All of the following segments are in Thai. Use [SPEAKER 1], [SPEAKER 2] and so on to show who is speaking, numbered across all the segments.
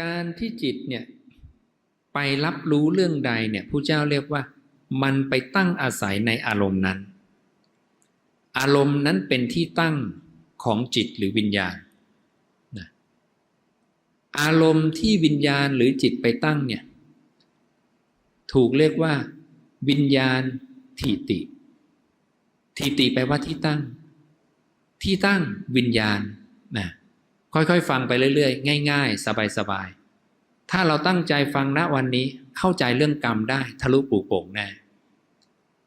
[SPEAKER 1] การที่จิตเนี่ยไปรับรู้เรื่องใดเนี่ยผู้เจ้าเรียกว่า มันไปตั้งอาศัยในอารมณ์นั้น อารมณ์นั้นเป็นที่ตั้งของจิตหรือวิญญาณนะอารมณ์ที่วิญญาณหรือจิตไปตั้งเนี่ยถูกเรียกว่า วิญญาณทีติทีติแปลว่าที่ตั้ง ที่ตั้งวิญญาณนะ ค่อยๆ ฟังไปเรื่อยๆ ง่าย ๆ สบายๆ ถ้าเราตั้งใจฟังณวันนี้เข้าใจเรื่องกรรมได้ทะลุปลูกโป่งแน่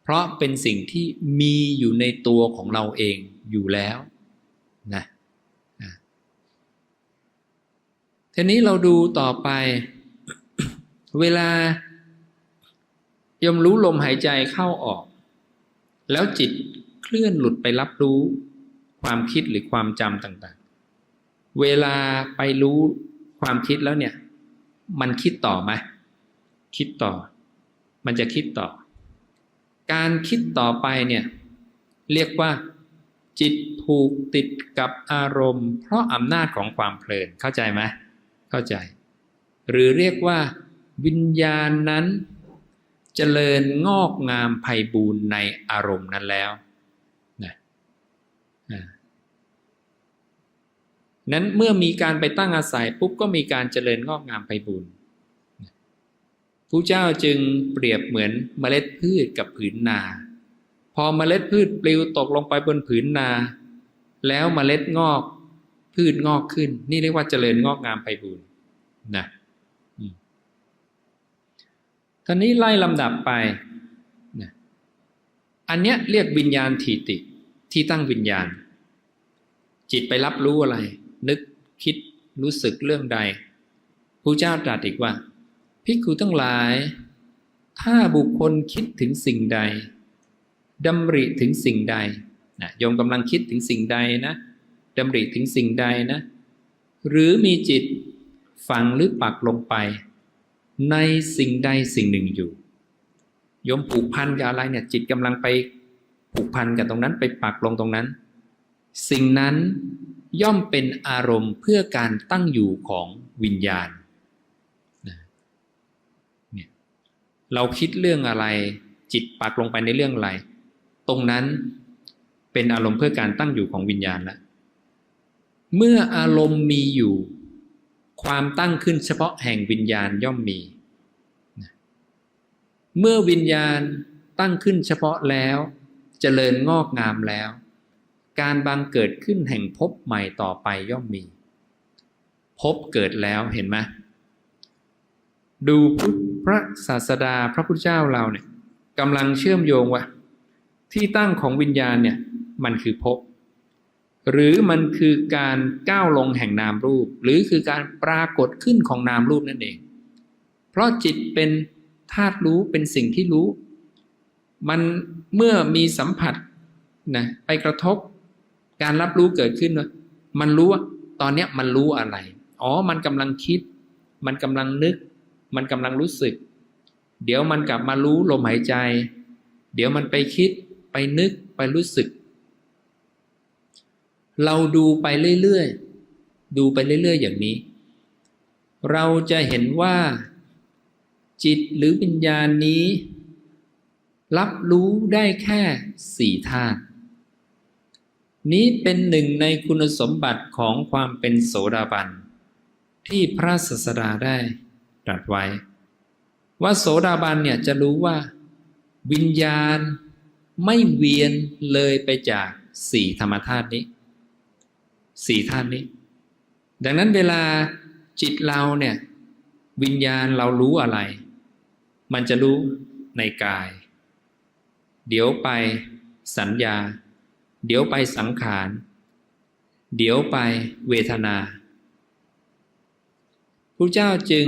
[SPEAKER 1] เพราะเป็นสิ่งที่มีอยู่ในตัวของเราเองอยู่แล้วนะทีนี้เราดูต่อไป เวลายมรู้ลมหายใจเข้าออก แล้วจิตเคลื่อนหลุดไปรับรู้ความคิดหรือความจำต่างๆ เวลาไปรู้ความคิดแล้วเนี่ย มันคิดต่อไหมคิดต่อ มันจะคิดต่อ การคิดต่อไปเนี่ย เรียกว่า จิตผูกติดกับอารมณ์ เพราะอำนาจของความเพลินเข้าใจไหมเข้าใจ หรือเรียกว่า วิญญาณนั้นจเจริญงอกงามไพบูรณ์ในอารมณ์นั้นแล้วนะ นั้นเมื่อมีการไปตั้งอาศัยปุ๊บก็มีการเจริญงอกงามไพบูรณ์ผู้เจ้าจึงเปรียบเหมือนเมล็ดพืชกับผืนนา พอเมล็ดพืชปลิวตกลงไปบนผืนนา แล้วเมล็ดงอกพืชงอกขึ้น นี่เรียกว่าเจริญงอกงามไพบูรณ์นะท่านี้ไล่ลำดับไปนะอันเนี้ยเรียกวิญญาณทีติ ที่ตั้งวิญญาณ จิตไปรับรู้อะไร นึกคิดรู้สึกเรื่องใดพระเจ้าตรัสอีกว่าภิกขุทั้งหลาย ถ้าบุคคลคิดถึงสิ่งใดดำริถึงสิ่งใดนะโยมกำลังคิดถึงสิ่งใดนะดำริถึงสิ่งใดนะ หรือมีจิตฝังหรือปักลงไป ในสิ่งใดสิ่งหนึ่งอยู่โยมผูกพันกับอะไรเนี่ย จิตกำลังไปผูกพันกับตรงนั้นไปปักลงตรงนั้น สิ่งนั้น ย่อมเป็นอารมณ์เพื่อการตั้งอยู่ของวิญญาณเราคิดเรื่องอะไร จิตปักลงไปในเรื่องอะไร ตรงนั้นเป็นอารมณ์เพื่อการตั้งอยู่ของวิญญาณแล้วเมื่ออารมณ์มีอยู่ ความตั้งขึ้นเฉพาะแห่งวิญญาณย่อมมี เมื่อวิญญาณตั้งขึ้นเฉพาะแล้วจเจริญงอกงามแล้ว การบังเกิดขึ้นแห่งภพใหม่ต่อไปย่อมมีภพเกิดแล้วเห็นไหมดูพระศาสดาพระพุทธเจ้าเราเนี่ยกำลังเชื่อมโยงว่า ที่ตั้งของวิญญาณเนี่ยมันคือภพหรือมันคือการก้าวลงแห่งนามรูป หรือคือการปรากฏขึ้นของนามรูปนั่นเอง เพราะจิตเป็นธาตุรู้เป็นสิ่งที่รู้ มันเมื่อมีสัมผัสนะไปกระทบ การรับรู้เกิดขึ้นว่ามันรู้ว่าตอนเนี้ยมันรู้อะไร อ๋อ มันกำลังคิด มันกำลังนึก มันกำลังรู้สึก เดี๋ยวมันกลับมารู้ลมหายใจ เดี๋ยวมันไปคิด ไปนึก ไปรู้สึก เราดูไปเรื่อยๆ ดูไปเรื่อยๆ อย่างนี้ เราจะเห็นว่า จิตหรือวิญญาณนี้ รับรู้ได้แค่สี่ธาตุ นี้เป็นหนึ่งในคุณสมบัติของความเป็นโสดาบัน ที่พระศาสดาได้ตรัสไว้ ว่าโสดาบันเนี่ยจะรู้ว่า วิญญาณไม่เวียนเลยไปจากสี่ธรรมธาตุนี้สี่ธาตุนี้ ดังนั้นเวลาจิตเราเนี่ย วิญญาณเรารู้อะไร มันจะรู้ในกาย เดี๋ยวไปสัญญา เดี๋ยวไปสังขาร เดี๋ยวไปเวทนาพระเจ้าจึง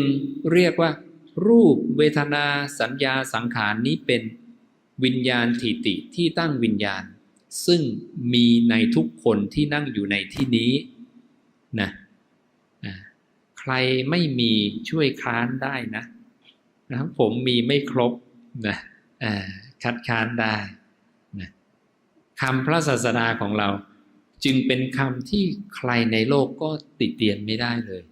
[SPEAKER 1] เรียกว่า รูปเวทนาสัญญาสังขารนี้เป็นวิญญาณทิติที่ตั้งวิญญาณ ซึ่งมีในทุกคนที่นั่งอยู่ในที่นี้นะใครไม่มีช่วยค้านได้นะนะผมมีไม่ครบนะคัดค้านได้ คำพระศาสดาของเรา จึงเป็นคำที่ใครในโลกก็ติดเตียนไม่ได้เลย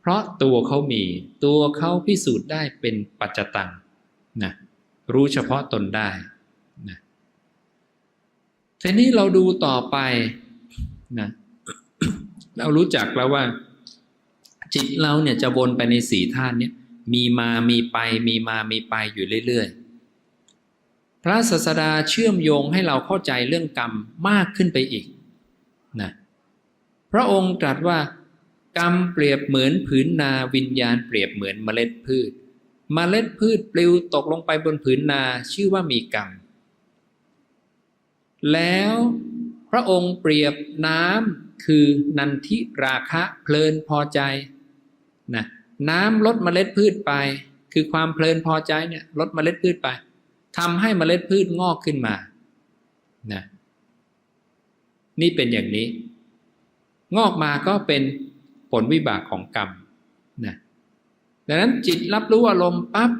[SPEAKER 1] เพราะตัวเขามี ตัวเขาพิสูจน์ได้เป็นปัจจตังนะรู้เฉพาะตนได้นะทีนี้เราดูต่อไปนะเรารู้จักแล้วว่า จิตเราเนี่ยจะวนไปในสีธาตุเนี่ยมีมามีไปมีมามีไปอยู่เรื่อยๆ ระศาสดาเชื่อมโยงให้เราเข้าใจเรื่องกรรมมากขึ้นไปอีกนะพระองค์ตรัสว่ากรรมเปรียบเหมือนผืนนาวิญญาณเปรียบเหมือนเมล็ดพืช เมล็ดพืชปลิวตกลงไปบนผืนนาชื่อว่ามีกรรม แล้วพระองค์เปรียบน้ำคือนันทิราคะเพลินพอใจนะน้ำลดเมล็ดพืชไป คือความเพลินพอใจเนี่ยลดเมล็ดพืชไป ทำให้เมล็ดพืชงอกขึ้นมานะนี่เป็นอย่างนี้ งอกมาก็เป็นผลวิบากของกรรมนะดังนั้นจิตรับรู้อารมณ์ปั๊บ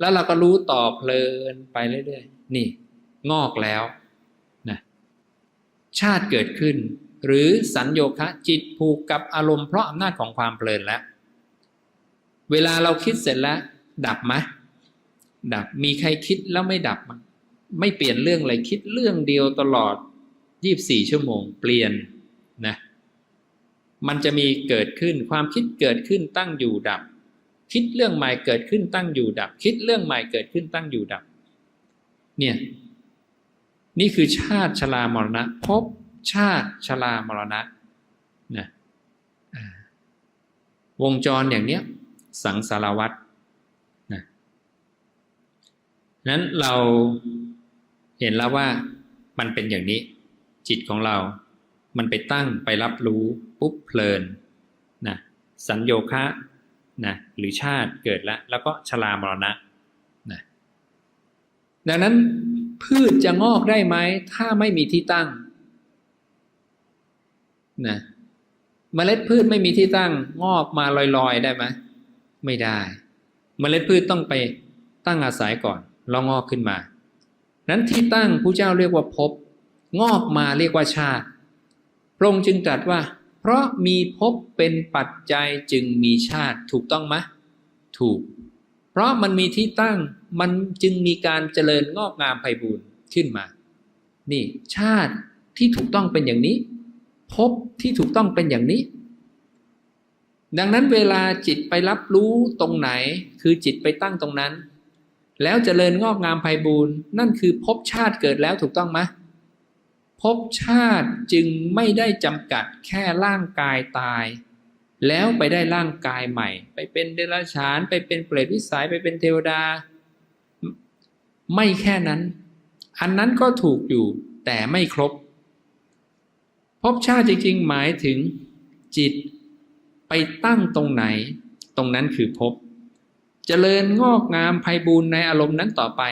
[SPEAKER 1] แล้วเราก็รู้ต่อเพลินไปเรื่อยๆ นี่ งอกแล้วนะชาติเกิดขึ้น หรือสัญโยคะจิตผูกกับอารมณ์เพราะอำนาจของความเพลินแล้ว เวลาเราคิดเสร็จแล้ว ดับไหม ดับ มีใครคิดแล้วไม่ดับมั้ยไม่เปลี่ยนเรื่องอะไรคิดเรื่องเดียวตลอด 24 ชั่วโมง เปลี่ยนนะมันจะมีเกิดขึ้นความคิดเกิดขึ้นตั้งอยู่ดับ คิดเรื่องใหม่เกิดขึ้นตั้งอยู่ดับ คิดเรื่องใหม่เกิดขึ้นตั้งอยู่ดับ เนี่ยนี่คือชาติชรามรณะภพชาติชรามรณะนะวงจรอย่างเนี้ยสังสารวัตรนะ นั้นเราเห็นแล้วว่ามันเป็นอย่างนี้ จิตของเรา มันไปตั้งไปรับรู้ปุ๊บเพลินนะสัญโยคะนะหรือชาติเกิดแล้ว แล้วก็ชรามรณะนะดังนั้นพืชจะงอกได้ไหม ถ้าไม่มีที่ตั้งนะเมล็ดพืชไม่มีที่ตั้งงอกมาลอยๆได้ไหมไม่ได้เมล็ดพืชต้องไปตั้งอาศัยก่อน แล้วงอกขึ้นมา นั้นที่ตั้งผู้เจ้าเรียกว่าภพงอกมาเรียกว่าชาติ พระองค์จึงตรัสว่า เพราะมีภพเป็นปัจจัยจึงมีชาติถูกต้องไหมถูก เพราะมันมีที่ตั้งมันจึงมีการเจริญงอกงามไพบูรณ์ขึ้นมา นี่ชาติที่ถูกต้องเป็นอย่างนี้ภพที่ถูกต้องเป็นอย่างนี้ ดังนั้นเวลาจิตไปรับรู้ตรงไหน คือจิตไปตั้งตรงนั้น แล้วเจริญงอกงามไพบูรณ์นั่นคือภพชาติเกิดแล้วถูกต้องไหมภพชาติจึงไม่ได้จำกัดแค่ร่างกายตาย แล้วไปได้ร่างกายใหม่ ไปเป็นเดรัจฉานไปเป็นเปรตวิสัยไปเป็นเทวดา ไม่แค่นั้น อันนั้นก็ถูกอยู่แต่ไม่ครบภพชาติจริงๆ หมายถึงจิตไปตั้งตรงไหน ตรงนั้นคือภพ จริญงอกงามไพบูรณ์ในอารมณ์นั้นต่อไป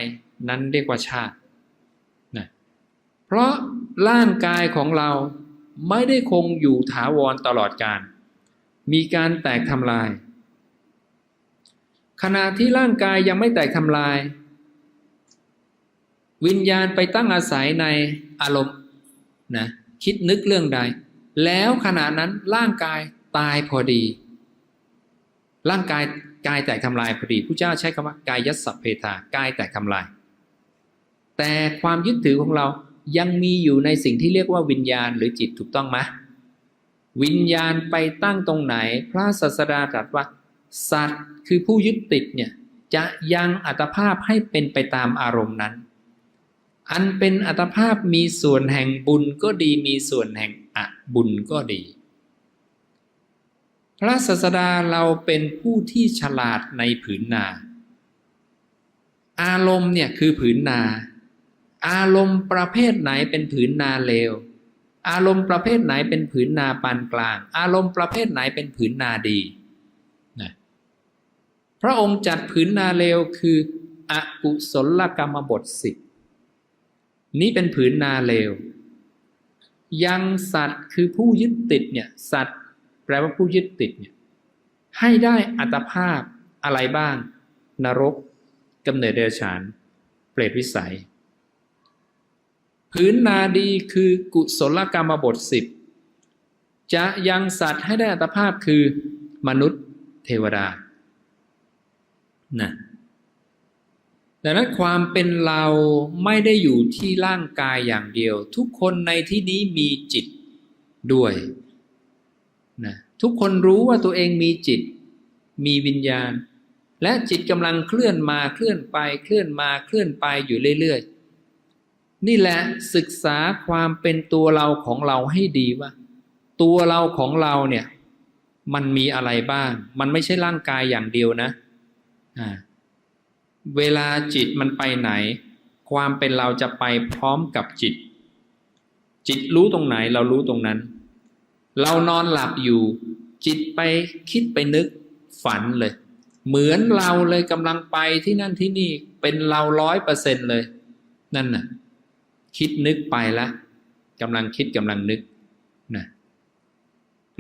[SPEAKER 1] นั้นเรียกว่าชาตินะเพราะร่างกายของเราไม่ได้คงอยู่ถาวรตลอดการ มีการแตกทำลาย ขณะที่ร่างกายยังไม่แตกทำลาย วิญญาณไปตั้งอาศัยในอารมณ์นะคิดนึกเรื่องใด แล้วขณะนั้นร่างกายตายพอดี ร่างกาย กายแตกทำลายพอดีผู้เจ้าใช้คำว่ากายยัสสเพทากายแตกทำลาย แต่ความยึดถือของเรายังมีอยู่ในสิ่งที่เรียกว่าวิญญาณหรือจิตถูกต้องไหมวิญญาณไปตั้งตรงไหน พระศาสดาตรัสว่า สัตว์คือผู้ยึดติดเนี่ยจะยังอัตภาพให้เป็นไปตามอารมณ์นั้น อันเป็นอัตภาพมีส่วนแห่งบุญก็ดีมีส่วนแห่งอบุญก็ดี พระศาสดาเราเป็นผู้ที่ฉลาดในผืนนา อารมณ์เนี่ยคือผืนนา อารมณ์ประเภทไหนเป็นผืนนาเลว อารมณ์ประเภทไหนเป็นผืนนาปานกลาง อารมณ์ประเภทไหนเป็นผืนนาดีนะพระองค์จัดผืนนาเลวคืออกุศลกรรมบทสิบนี้เป็นผืนนาเลว ยังสัตว์คือผู้ยึดติดเนี่ยสัตว์ แปลว่าผู้ยึดติดเนี่ยให้ได้อัตภาพอะไรบ้าง นรกกำเนิดเดรัจฉาน เปรตวิสัยผืนนาดีคือกุศลกรรมบทสิบจะยังสัตว์ให้ได้อัตภาพคือมนุษย์เทวดานะดังนั้นความเป็นเราไม่ได้อยู่ที่ร่างกายอย่างเดียว ทุกคนในที่นี้มีจิตด้วย นะทุกคนรู้ว่าตัวเองมีจิต มีวิญญาณ และจิตกำลังเคลื่อนมาเคลื่อนไปเคลื่อนมาเคลื่อนไปอยู่เรื่อยๆ นี่แหละศึกษาความเป็นตัวเราของเราให้ดีว่า ตัวเราของเราเนี่ยมันมีอะไรบ้าง มันไม่ใช่ร่างกายอย่างเดียวนะอ่าเวลาจิตมันไปไหน ความเป็นเราจะไปพร้อมกับจิต จิตรู้ตรงไหนเรารู้ตรงนั้น เรานอนหลับอยู่ จิตไปคิดไปนึกฝันเลย เหมือนเราเลยกำลังไปที่นั่นที่นี่เป็นเราร้อยเปอร์เซ็นเลย นั่นน่ะ คิดนึกไปละกำลังคิดกำลังนึกนะ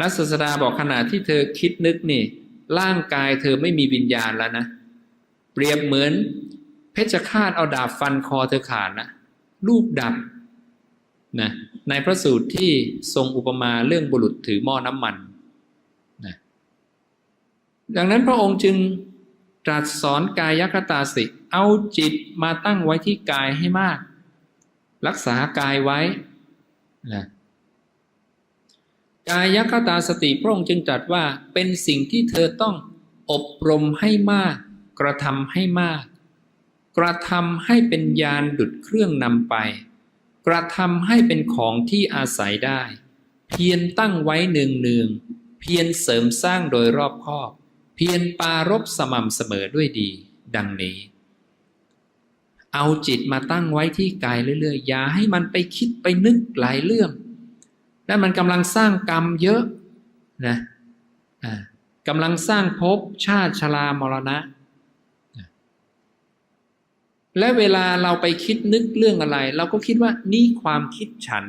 [SPEAKER 1] รัศสดาบอกขณะที่เธอคิดนึกนี่ ร่างกายเธอไม่มีวิญญาณแล้วนะเปรียบเหมือน เพชฌฆาตเอาดาบฟันคอเธอขาดนะรูปดับ นะในพระสูตรที่ทรงอุปมาเรื่องบุรุษถือหม้อน้ำมันนะดังนั้นพระองค์จึงตรัสสอนกายคตาสิเอาจิตมาตั้งไว้ที่กายให้มาก รักษากายไว้นะกายคตาสติพระองค์จึงตรัสว่าเป็นสิ่งที่เธอต้องอบรมให้มาก กระทำให้มาก กระทำให้เป็นยานดุดเครื่องนำไป กระทำให้เป็นของที่อาศัยได้ เพียรตั้งไว้เนืองเนืองเพียรเสริมสร้างโดยรอบคอบ เพียรปารบสม่ำเสมอด้วยดี ดังนี้ เอาจิตมาตั้งไว้ที่กายเรื่อยๆอย่าให้มันไปคิดไปนึกหลายเรื่องและมันกำลังสร้างกรรมเยอะนะกำลังสร้างภพชาติชรามรณะ และเวลาเราไปคิดนึกเรื่องอะไร เราก็คิดว่านี่ความคิดฉัน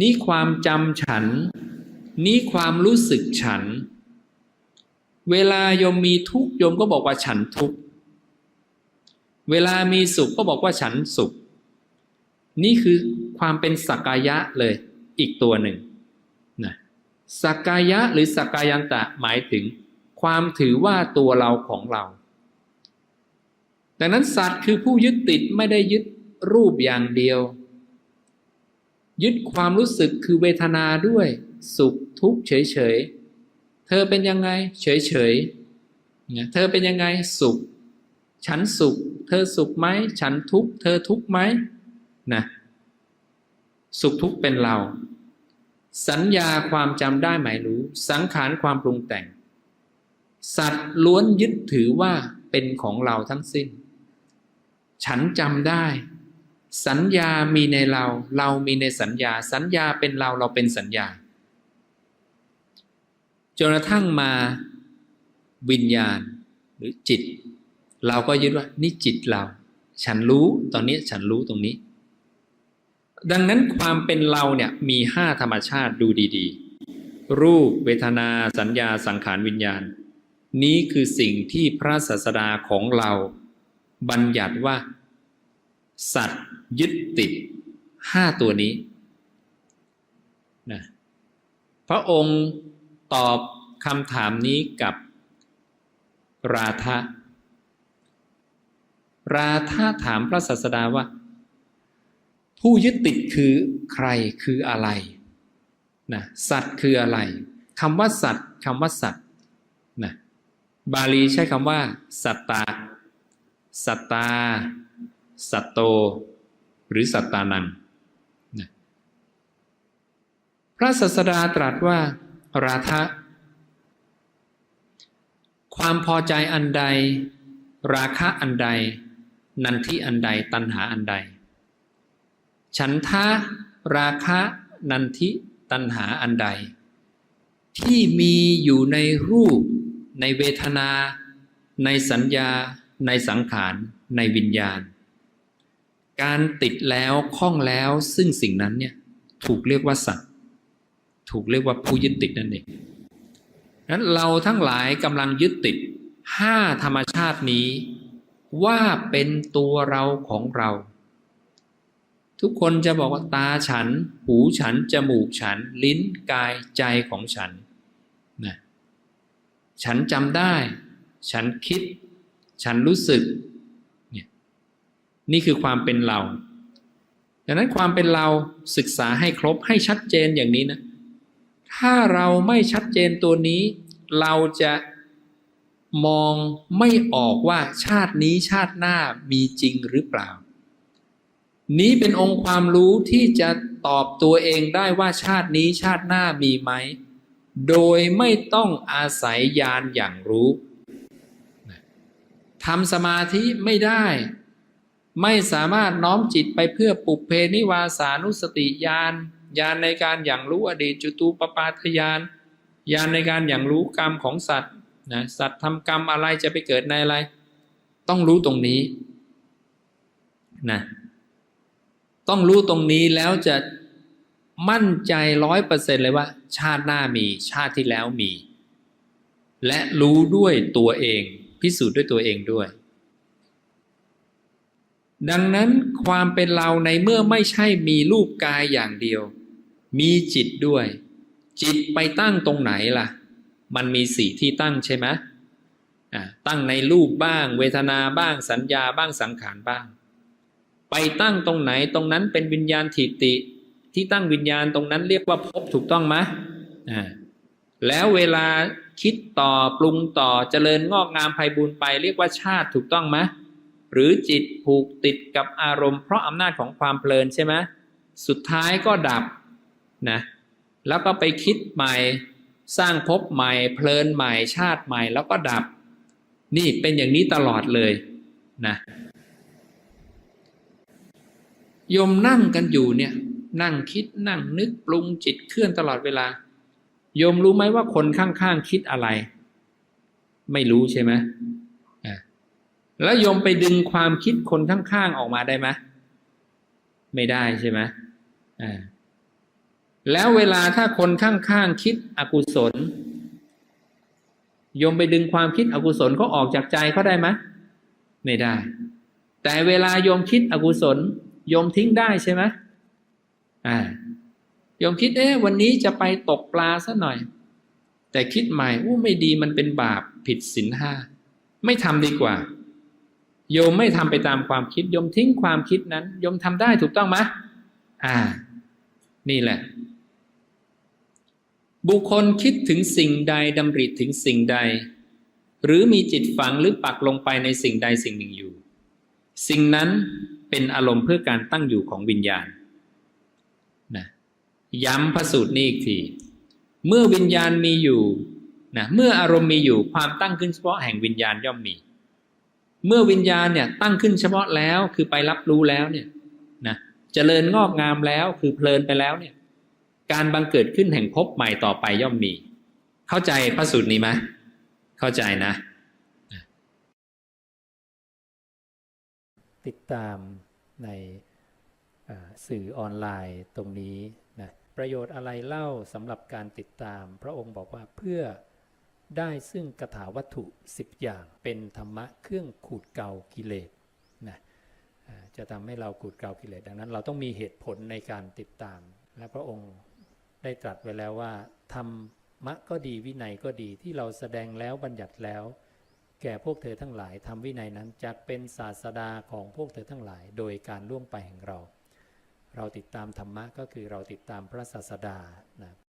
[SPEAKER 1] นี่ความจำฉัน นี่ความรู้สึกฉัน เวลาโยมมีทุกโยมก็บอกว่าฉันทุก เวลามีสุขก็บอกว่าฉันสุข นี่คือความเป็นสักกายะเลยอีกตัวหนึ่งนะสักกายะหรือสักกายันตะหมายถึง ความถือว่าตัวเราของเรา ดังนั้นสัตว์คือผู้ยึดติดไม่ได้ยึดรูปอย่างเดียว ยึดความรู้สึกคือเวทนาด้วย สุขทุกข์เฉยๆ เธอเป็นยังไง เฉยๆ เธอเป็นยังไงสุข ฉันสุข เธอสุขไหม ฉันทุกข์ เธอทุกข์ไหมนะสุขทุกข์เป็นเรา สัญญาความจำได้หมายรู้ สังขารความปรุงแต่ง สัตว์ล้วนยึดถือว่าเป็นของเราทั้งสิ้น ฉันจำได้ สัญญามีในเรา เรามีในสัญญา สัญญาเป็นเราเราเป็นสัญญาจนกระทั่งมาวิญญาณหรือจิต เราก็ยึดว่านี่จิตเรา ฉันรู้ตอนนี้ฉันรู้ตรงนี้ ดังนั้นความเป็นเราเนี่ยมีห้าธรรมชาติดูดีๆ รูปเวทนาสัญญาสังขารวิญญาณ นี้คือสิ่งที่พระศาสดาของเรา บัญญัติว่า สัตว์ยึดติดห้าตัวนี้นะพระองค์ตอบคำถามนี้กับราธะราธะถามพระศาสดาว่า ผู้ยึดติดคือใครคืออะไรนะสัตว์คืออะไรคำว่าสัตว์คำว่าสัตว์นะบาลีใช้คำว่า สัตตา สัตตา สัตโต หรือสัตตานัง พระศาสดาตรัสว่า ราธะ ความพอใจอันใด ราคะอันใด นันทิอันใด ตัณหาอันใด ฉันทะ ราคะ นันทิ ตัณหาอันใด ที่มีอยู่ในรูป ในเวทนา ในสัญญา ในสังขารในวิญญาณ การติดแล้วคล้องแล้วซึ่งสิ่งนั้นเนี่ยถูกเรียกว่าสัตว์ ถูกเรียกว่าผู้ยึดติดนั่นเองนั้นเราทั้งหลายกำลังยึดติดห้าธรรมชาตินี้ ว่าเป็นตัวเราของเรา ทุกคนจะบอกว่าตาฉัน หูฉัน จมูกฉัน ลิ้นกายใจของฉันนะฉันจำได้ ฉันคิด ฉันรู้สึกเนี่ยนี่คือความเป็นเราดังนั้นความเป็นเราศึกษาให้ครบให้ชัดเจนอย่างนี้นะ ถ้าเราไม่ชัดเจนตัวนี้ เราจะมองไม่ออกว่าชาตินี้ชาติหน้ามีจริงหรือเปล่า นี้เป็นองค์ความรู้ที่จะตอบตัวเองได้ว่าชาตินี้ชาติหน้ามีไหม โดยไม่ต้องอาศัยญาณอย่างรู้ ทำสมาธิไม่ได้ ไม่สามารถน้อมจิตไปเพื่อปุเพนิวาสานุสติญาณญาณในการอย่างรู้อดีตจุตูปปาทญาณญาณในการอย่างรู้กรรมของสัตว์นะสัตว์ทำกรรมอะไรจะไปเกิดในอะไร ต้องรู้ตรงนี้นะต้องรู้ตรงนี้แล้วจะมั่นใจร้อยเปอร์เซ็นเลยว่า ชาติหน้ามีชาติที่แล้วมี และรู้ด้วยตัวเอง พิสูจน์ด้วยตัวเองด้วย ดังนั้นความเป็นเราในเมื่อไม่ใช่มีรูปกายอย่างเดียว มีจิตด้วย จิตไปตั้งตรงไหนล่ะ มันมีสี่ที่ตั้งใช่ไหมอ่าตั้งในรูปบ้าง เวทนาบ้างสัญญาบ้างสังขารบ้าง ไปตั้งตรงไหนตรงนั้นเป็นวิญญาณถิติ ที่ตั้งวิญญาณตรงนั้นเรียกว่าภพถูกต้องไหมอ่าแล้วเวลา คิดต่อปรุงต่อเจริญงอกงามไพบูรณ์ไป เรียกว่าชาติถูกต้องไหมหรือจิตผูกติดกับอารมณ์เพราะอำนาจของความเพลินใช่ไหมสุดท้ายก็ดับนะแล้วก็ไปคิดใหม่สร้างภพใหม่เพลินใหม่ชาติใหม่แล้วก็ดับ นี่เป็นอย่างนี้ตลอดเลยนะยมนั่งกันอยู่เนี่ยนั่งคิดนั่งนึกปรุงจิตเคลื่อนตลอดเวลา โยมรู้ไหมว่าคนข้างๆคิดอะไร ไม่รู้ใช่ไหมแล้วโยมไปดึงความคิดคนข้างๆออกมาได้ไหมไม่ได้ใช่ไหมอ่าแล้วเวลาถ้าคนข้างๆคิดอกุศลโยมไปดึงความคิดอกุศลเขาออกจากใจเขาได้ไหมไม่ได้ แต่เวลาโยมคิดอกุศลโยมทิ้งได้ใช่ไหมอ่า โยมคิดเอ๊ะวันนี้จะไปตกปลาซะหน่อย แต่คิดใหม่อู้ไม่ดีมันเป็นบาปผิดศีลห้าไม่ทำดีกว่า โยมไม่ทำไปตามความคิด โยมทิ้งความคิดนั้น โยมทำได้ถูกต้องไหมอ่า นี่แหละ บุคคลคิดถึงสิ่งใดดำริถึงสิ่งใด หรือมีจิตฝังหรือปักลงไปในสิ่งใดสิ่งหนึ่งอยู่ สิ่งนั้นเป็นอารมณ์เพื่อการตั้งอยู่ของวิญญาณ ย้ำพระสูตรนี้อีกที เมื่อวิญญาณมีอยู่นะเมื่ออารมณ์มีอยู่ความตั้งขึ้นเฉพาะแห่งวิญญาณย่อมมี เมื่อวิญญาณเนี่ยตั้งขึ้นเฉพาะแล้วคือไปรับรู้แล้วเนี่ยนะเจริญงอกงามแล้วคือเพลินไปแล้วเนี่ย การบังเกิดขึ้นแห่งภพใหม่ต่อไปย่อมมี เข้าใจพระสูตรนี้ไหมเข้าใจนะ
[SPEAKER 2] ติดตามในสื่อออนไลน์ตรงนี้ ประโยชน์อะไรเล่าสำหรับการติดตาม พระองค์บอกว่าเพื่อได้ซึ่งกถาวัตถุ 10 อย่างเป็นธรรมะเครื่องขูดเกากิเลสนะจะทำให้เราขูดเกากิเลสดังนั้น เราต้องมีเหตุผลในการติดตาม และพระองค์ได้ตรัสไว้แล้วว่าธรรมะก็ดีวินัยก็ดีที่เราแสดงแล้วบัญญัติแล้ว แก่พวกเธอทั้งหลายทำวินัยนั้นจะเป็นศาสดาของพวกเธอทั้งหลาย โดยการล่วงไปแห่งเรา เราติดตามธรรมะก็คือเราติดตามพระศาสดานะ